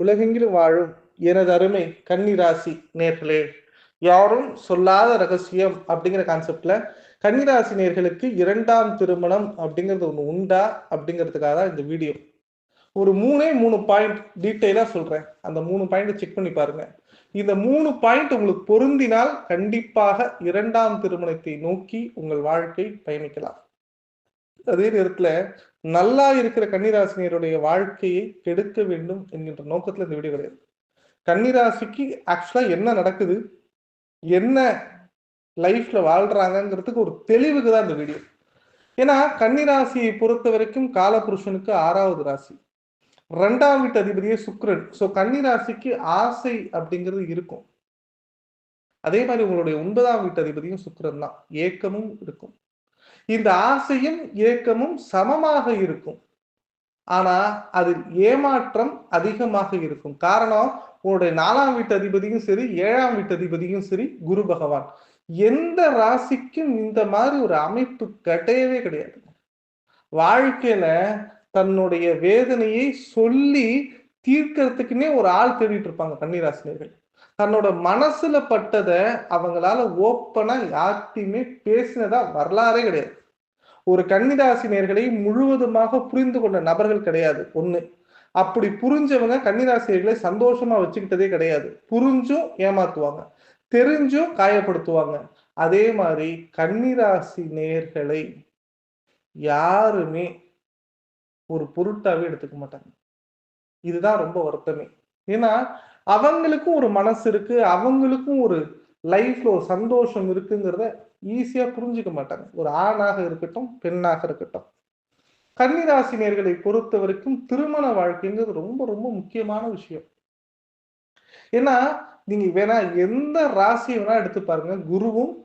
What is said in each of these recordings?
உலகெங்கிலும் வாழும் எனது அருமை கன்னிராசி நேர்களே யாரும் சொல்லாத ரகசியம் அப்படிங்கிற கான்செப்ட்ல கன்னிராசி நேர்களுக்கு இரண்டாம் திருமணம் அப்படிங்கிறது ஒன்று உண்டா அப்படிங்கிறதுக்காக தான் இந்த வீடியோ ஒரு மூணே மூணு பாயிண்ட் டீட்டெயிலாக சொல்றேன். அந்த மூணு பாயிண்ட் செக் பண்ணி பாருங்க. இந்த மூணு பாயிண்ட் உங்களுக்கு பொருந்தினால் கண்டிப்பாக இரண்டாம் திருமணத்தை நோக்கி உங்கள் வாழ்க்கை பயணிக்கலாம். அதே நேரத்துல நல்லா இருக்கிற கன்னிராசினியருடைய வாழ்க்கையை கெடுக்க வேண்டும் என்கின்ற நோக்கத்துல இந்த வீடியோ கிடையாது. கன்னிராசிக்கு ஆக்சுவலா என்ன நடக்குது? என்ன லைஃப்ல வாழ்றாங்கிறதுக்கு ஒரு தெளிவுக்கு தான் இந்த வீடியோ. ஏன்னா கன்னிராசியை பொறுத்த வரைக்கும் காலபுருஷனுக்கு ஆறாவது ராசி. ரெண்டாம் வீட்டு அதிபதியே சுக்ரன் ஸோ கன்னிராசிக்கு ஆசை அப்படிங்கிறது இருக்கும். அதே மாதிரி உங்களுடைய ஒன்பதாம் வீட்டு அதிபதியும் சுக்ரன் தான். ஏக்கமும் இருக்கும். இந்த ஆசையும் ஏக்கமும் சமமாக இருக்கும். ஆனா அதில் ஏமாற்றம் அதிகமாக இருக்கும். காரணம் உன்னுடைய நாலாம் வீட்டு அதிபதியும் சரி ஏழாம் வீட்டு அதிபதியும் சரி குரு பகவான். எந்த ராசிக்கும் இந்த மாதிரி ஒரு அமைப்பு கிடையவே கிடையாது. வாழ்க்கையில தன்னுடைய வேதனையை சொல்லி தீர்க்கறதுக்குன்னே ஒரு ஆள் தேடிட்டு இருப்பாங்க கன்னிராசினியர்கள். தன்னோட மனசுல பட்டதை அவங்களால ஓப்பனா யார்கிட்டையுமே பேசினதா வரலாறே கிடையாது. ஒரு கன்னிராசி நேர்களை முழுவதுமாக புரிந்து கொண்ட நபர்கள் கிடையாது. ஒண்ணு. அப்படி புரிஞ்சவங்க கன்னிராசிரியர்களை சந்தோஷமா வச்சுக்கிட்டதே கிடையாது. புரிஞ்சும் ஏமாத்துவாங்க. தெரிஞ்சும் காயப்படுத்துவாங்க. அதே மாதிரி கன்னிராசி நேர்களை யாருமே ஒரு பொருட்டாவே எடுத்துக்க மாட்டாங்க. இதுதான் ரொம்ப வருத்தமே. ஏன்னா அவங்களுக்கும் ஒரு மனசு இருக்கு அவங்களுக்கும் ஒரு லைஃப்ல ஒரு சந்தோஷம் இருக்குங்கிறத ஈஸியா புரிஞ்சுக்க மாட்டாங்க. ஒரு ஆணாக இருக்கட்டும் பெண்ணாக இருக்கட்டும். கன்னிராசினியர்களை பொறுத்த வரைக்கும் திருமண வாழ்க்கைங்கிறது ரொம்ப ரொம்ப முக்கியமான விஷயம். ஏன்னா நீங்க வேணா எந்த ராசியை வேணா எடுத்து பாருங்க. குருவும்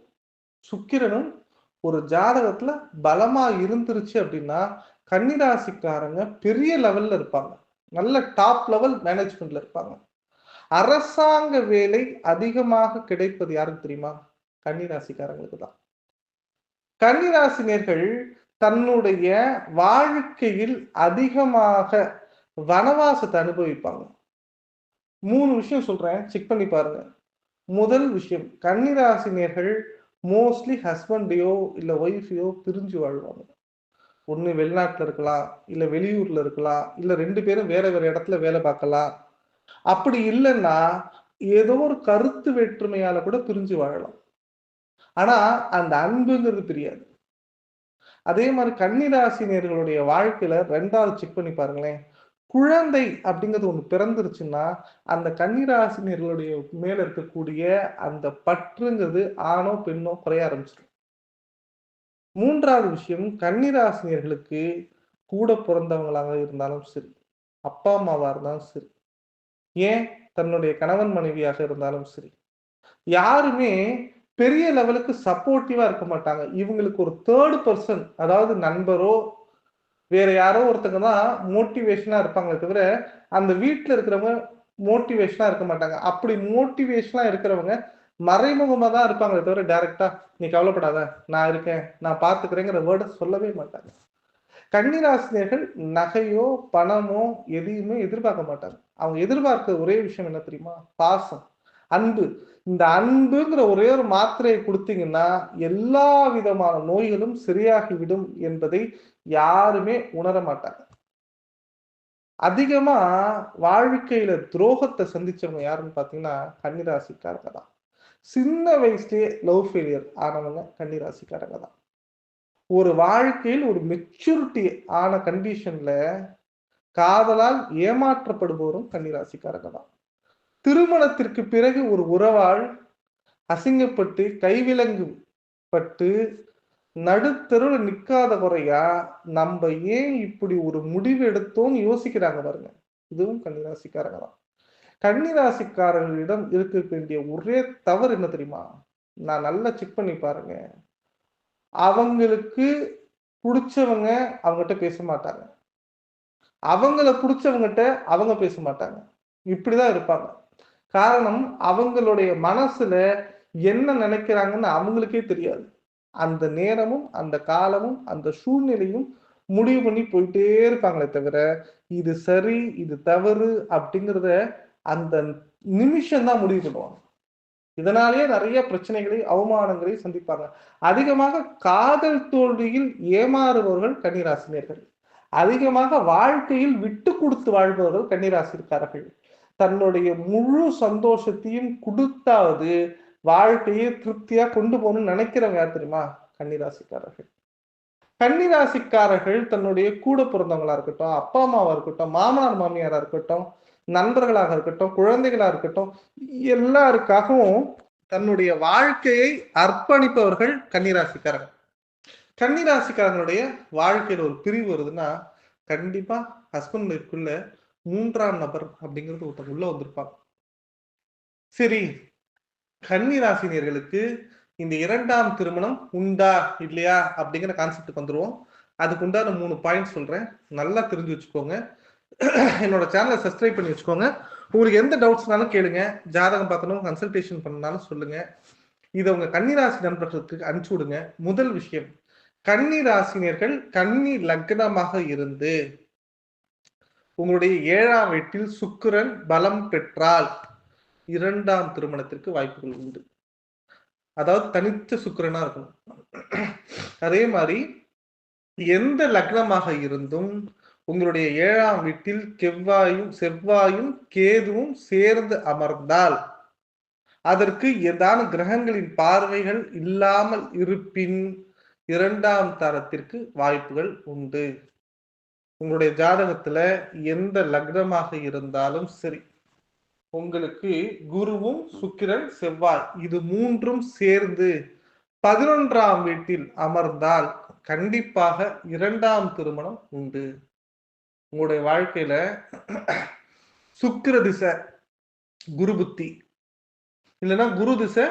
சுக்கிரனும் ஒரு ஜாதகத்துல பலமா இருந்துருச்சு அப்படின்னா கன்னிராசிக்காரங்க பெரிய லெவல்ல இருப்பாங்க. நல்ல டாப் லெவல் மேனேஜ்மெண்ட்ல இருப்பாங்க. அரசாங்க வேலை அதிகமாக கிடைப்பது யாருக்கு தெரியுமா? கன்னிராசிக்காரங்களுக்கு தான். கன்னிராசினியர்கள் தன்னுடைய வாழ்க்கையில் அதிகமாக வனவாசத்தை அனுபவிப்பாங்க. மூணு விஷயம் சொல்றேன் செக் பண்ணி பாருங்க. முதல் விஷயம் கன்னிராசினியர்கள் மோஸ்ட்லி ஹஸ்பண்டையோ இல்லை ஒய்ஃபையோ பிரிஞ்சு வாழ்வாங்க. ஒன்று வெளிநாட்டில் இருக்கலாம் இல்லை வெளியூரில் இருக்கலாம் இல்லை ரெண்டு பேரும் வேற வேற இடத்துல வேலை பார்க்கலாம். அப்படி இல்லைன்னா ஏதோ ஒரு கருத்து வேற்றுமையால கூட பிரிஞ்சு வாழலாம். ஆனா அந்த அன்புங்கிறது தெரியாது அதே மாதிரி கன்னிராசினியர்களுடைய வாழ்க்கையில ரெண்டாவது செக் பண்ணி பாருங்களேன். குழந்தை அப்படிங்கிறது ஒன்று பிறந்துருச்சுன்னா அந்த கன்னிராசினியர்களுடைய மேல இருக்கக்கூடிய அந்த பற்றுங்கிறது ஆணோ பெண்ணோ குறைய ஆரம்பிச்சிடும். மூன்றாவது விஷயம் கன்னிராசினியர்களுக்கு கூட பிறந்தவங்களாக இருந்தாலும் சரி அப்பா அம்மாவா இருந்தாலும் சரி ஏன் தன்னுடைய கணவன் மனைவியாக இருந்தாலும் சரி. யாருமே பெரிய லெவலுக்கு சப்போர்ட்டிவா இருக்க மாட்டாங்க. இவங்களுக்கு ஒரு தேர்ட் பர்சன் அதாவது நண்பரோ வேற யாரோ ஒருத்தங்க தான் மோட்டிவேஷனா இருப்பாங்களே தவிர அந்த வீட்டுல இருக்கிறவங்க மோட்டிவேஷனா இருக்க மாட்டாங்க. அப்படி மோட்டிவேஷனா இருக்கிறவங்க மறைமுகமா தான் இருப்பாங்களே தவிர டைரக்டா நீ கவலைப்படாத நான் இருக்கேன் நான் பாத்துக்கிறேங்கிற வேர்டை சொல்லவே மாட்டாங்க. கன்னிராசினியர்கள் நகையோ பணமோ எதையுமே எதிர்பார்க்க மாட்டாங்க. அவங்க எதிர்பார்க்க ஒரே விஷயம் என்ன தெரியுமா? பாசம். அன்பு. இந்த அன்புங்கிற ஒரே ஒரு மாத்திரையை கொடுத்தீங்கன்னா எல்லா விதமான நோய்களும் சரியாகிவிடும் என்பதை யாருமே உணர மாட்டாங்க. அதிகமா வாழ்க்கையில துரோகத்தை சந்திச்சவங்க யாருன்னு பாத்தீங்கன்னா கன்னிராசிக்காரங்க தான். சின்ன வயசுலயே லவ் ஃபெயிலியர் ஆனவங்க கன்னிராசிக்காரங்க தான். ஒரு வாழ்க்கையில் ஒரு மெச்சூரிட்டி ஆன கண்டிஷன்ல காதலால் ஏமாற்றப்படுபவரும் கன்னிராசிக்காரங்க தான் திருமணத்திற்கு பிறகு ஒரு உறவால் அசிங்கப்பட்டு கைவிலங்கு பட்டு நடுத்தருவில் நிற்காத குறையா நம்ம ஏன் இப்படி ஒரு முடிவு எடுத்தோம்னு யோசிக்கிறாங்க பாருங்க. இதுவும் கன்னிராசிக்காரங்க தான் கன்னிராசிக்காரர்களிடம் இருக்க வேண்டிய ஒரே தவறு என்ன தெரியுமா? நான் நல்லா செக் பண்ணி பாருங்க. அவங்களுக்கு பிடிச்சவங்க அவங்ககிட்ட பேச மாட்டாங்க. அவங்கள பிடிச்சவங்ககிட்ட அவங்க பேச மாட்டாங்க இப்படிதான் இருப்பாங்க. காரணம் அவங்களுடைய மனசுல என்ன நினைக்கிறாங்கன்னு அவங்களுக்கே தெரியாது. அந்த நேரமும் அந்த காலமும் அந்த சூழ்நிலையும் முடிவு பண்ணி போயிட்டே இருப்பாங்களே தவிர இது சரி இது தவறு அப்படிங்கிறத அந்த நிமிஷம்தான் முடிவு பண்ணுவாங்க. இதனாலேயே நிறைய பிரச்சனைகளை அவமானங்களை சந்திப்பாங்க. அதிகமாக காதல் தோல்வியில் ஏமாறுபவர்கள் கன்னிராசினியர்கள். அதிகமாக வாழ்க்கையில் விட்டு கொடுத்து வாழ்பவர்கள் கன்னிராசிக்காரர்கள். தன்னுடைய முழு சந்தோஷத்தையும் கொடுத்தாவது வாழ்க்கையை திருப்தியா கொண்டு போகணும்னு நினைக்கிறவங்க யார் தெரியுமா? கன்னிராசிக்காரர்கள். கன்னிராசிக்காரர்கள் தன்னுடைய கூட பிறந்தவங்களா இருக்கட்டும் அப்பா அம்மாவா இருக்கட்டும் மாமனார் மாமியாரா இருக்கட்டும் நண்பர்களாக இருக்கட்டும் குழந்தைகளா இருக்கட்டும் எல்லாருக்காகவும் தன்னுடைய வாழ்க்கையை அர்ப்பணிப்பவர்கள் கன்னிராசிக்காரர்கள். கன்னிராசிக்காரங்களுடைய வாழ்க்கையில் ஒரு பிரிவு வருதுன்னா கண்டிப்பா ஹஸ்பண்ட் ஒய்ஃப்குள்ள மூன்றாம் நபர் அப்படிங்கிறது ஒருத்தர் உள்ள வந்திருப்பாங்க சரி கன்னிராசினியர்களுக்கு இந்த இரண்டாம் திருமணம் உண்டா இல்லையா அப்படிங்கிற கான்செப்டுக்கு வந்துருவோம். அதுக்கு உண்டான மூணு பாயிண்ட் சொல்றேன். நல்லா தெரிஞ்சு வச்சுக்கோங்க. என்னோட சேனலை சப்ஸ்கிரைப் பண்ணி வச்சுக்கோங்க. உங்களுக்கு எந்த டவுட்ஸ்னாலும் கேளுங்க. ஜாதகம் பார்த்தனும் கன்சல்டேஷன் பண்ணாலும் சொல்லுங்க. இதை உங்க கன்னிராசி நண்பர்களுக்கு அனுப்பிச்சு விடுங்க. முதல் விஷயம் கன்னி ராசினியர்கள் கன்னி லக்னமாக இருந்து உங்களுடைய ஏழாம் வீட்டில் சுக்கிரன் பலம் பெற்றால் இரண்டாம் திருமணத்திற்கு வாய்ப்புகள் உண்டு. அதாவது தனித்த சுக்கிரனா இருக்கணும். அதே மாதிரி எந்த லக்னமாக இருந்தும் உங்களுடைய ஏழாம் வீட்டில் செவ்வாயும் செவ்வாயும் கேதுவும் சேர்ந்து அமர்ந்தால் அதற்கு ஏதான கிரகங்களின் பார்வைகள் இல்லாமல் இருப்பின் இரண்டாம் தரத்திற்கு வாய்ப்புகள் உண்டு. உங்களுடைய ஜாதகத்துல எந்த லக்னமாக இருந்தாலும் சரி உங்களுக்கு குருவும் சுக்கிரன் செவ்வாய் இது மூன்றும் சேர்ந்து பதினொன்றாம் வீட்டில் அமர்ந்தால் கண்டிப்பாக இரண்டாம் திருமணம் உண்டு. உங்களுடைய வாழ்க்கையில சுக்கிர திசை குரு புத்தி இல்லைன்னா குரு திசை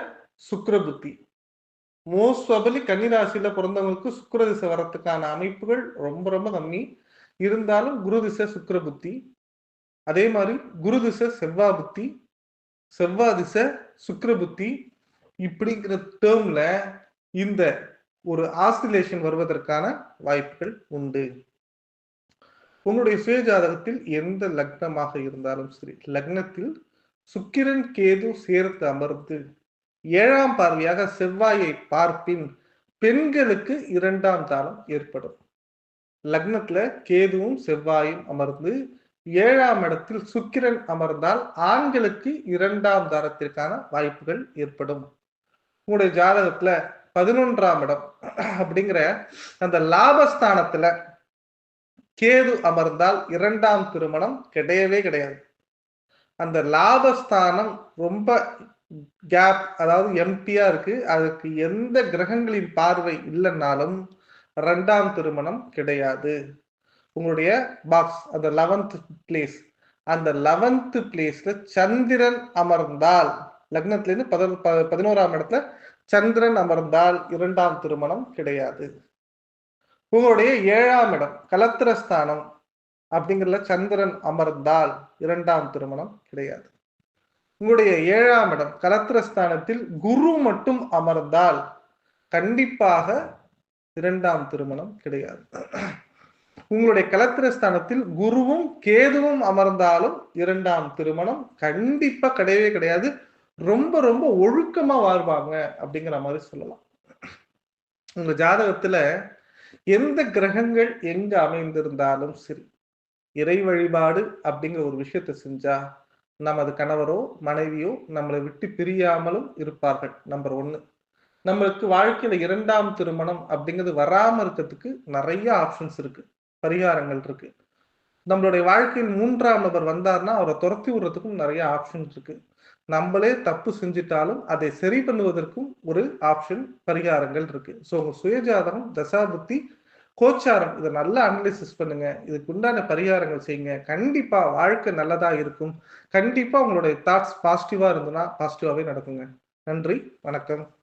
சுக்கிர புத்தி. மோஸ்ட் ப்ராபலி கன்னிராசியில பிறந்தவங்களுக்கு சுக்கர திசை வரத்துக்கான அமைப்புகள் ரொம்ப ரொம்ப கம்மி. இருந்தாலும் குரு திசை சுக்கர புத்தி. அதே மாதிரி குரு திசை செவ்வா புத்தி. செவ்வா திசை சுக்கர புத்தி. இப்படிங்கிற டேர்ம்ல இந்த ஒரு ஆசிலேஷன் வருவதற்கான வாய்ப்புகள் உண்டு. உங்களுடைய சுயஜாதகத்தில் எந்த லக்னமாக இருந்தாலும் சரி லக்னத்தில் சுக்கிரன் கேது சேர்த்து அமர்ந்து ஏழாம் பார்வையாக செவ்வாயை பார்ப்பின் பெண்களுக்கு இரண்டாம் தாளம் ஏற்படும். லக்னத்துல கேதுவும் செவ்வாயும் அமர்ந்து ஏழாம் இடத்தில் சுக்கிரன் அமர்ந்தால் ஆண்களுக்கு இரண்டாம் தாரத்திற்கான வாய்ப்புகள் ஏற்படும். உங்களுடைய ஜாதகத்துல பதினொன்றாம் இடம் அப்படிங்கிற அந்த லாபஸ்தானத்துல கேது அமர்ந்தால் இரண்டாம் திருமணம் கிடையவே கிடையாது. அந்த லாபஸ்தானம் ரொம்ப கேப் அதாவது எம்டியா இருக்கு. அதுக்கு எந்த கிரகங்களின் பார்வை இல்லைன்னாலும் ரெண்டாம் திருமணம் கிடையாது. உங்களுடைய பாக்ஸ் அந்த லெவன்த் பிளேஸ் அந்த லெவன்த் பிளேஸ்ல சந்திரன் அமர்ந்தால் லக்னத்துல இருந்து பத பதினோராம் இடத்துல சந்திரன் அமர்ந்தால் இரண்டாம் திருமணம் கிடையாது. உங்களுடைய ஏழாம் இடம் கலத்திரஸ்தானம் அப்படிங்கிறதுல சந்திரன் அமர்ந்தால் இரண்டாம் திருமணம் கிடையாது. உங்களுடைய ஏழாம் இடம் கலத்திரஸ்தானத்தில் குரு மட்டும் அமர்ந்தால் கண்டிப்பாக இரண்டாம் திருமணம் கிடையாது. உங்களுடைய கலத்திரஸ்தானத்தில் குருவும் கேதுவும் அமர்ந்தாலும் இரண்டாம் திருமணம் கண்டிப்பா கிடையவே கிடையாது. ரொம்ப ரொம்ப ஒழுக்கமா வாழ்வாங்க அப்படிங்கிற மாதிரி சொல்லலாம். உங்க ஜாதகத்துல எந்த கிரகங்கள் எங்க அமைந்திருந்தாலும் சரி இறை வழிபாடு அப்படிங்கிற ஒரு விஷயத்த செஞ்சா நமது கணவரோ மனைவியோ நம்மளை விட்டு பிரியாமலும் இருப்பார்கள். நம்பர் ஒன்று நம்மளுக்கு வாழ்க்கையில இரண்டாம் திருமணம் அப்படிங்கிறது வராம இருக்கிறதுக்கு நிறைய ஆப்ஷன்ஸ் இருக்கு. பரிகாரங்கள் இருக்கு. நம்மளுடைய வாழ்க்கையில் மூன்றாம் நபர் வந்தார்னா அவரை துரத்தி விடுறதுக்கும் நிறைய ஆப்ஷன்ஸ் இருக்கு. நம்மளே தப்பு செஞ்சிட்டாலும் அதை சரி பண்ணுவதற்கும் ஒரு ஆப்ஷன் பரிகாரங்கள் இருக்கு. ஸோ உங்க சுயஜாதகம் தசாபுத்தி கோச்சாரம் இதை நல்லா அனலிசிஸ் பண்ணுங்க. இதுக்கு உண்டான பரிகாரங்கள் செய்யுங்க. கண்டிப்பா வாழ்க்கை நல்லதா இருக்கும். கண்டிப்பா உங்களுடைய தாட்ஸ் பாசிட்டிவா இருந்ததுன்னா பாசிட்டிவாவே நடக்குங்க. நன்றி வணக்கம்.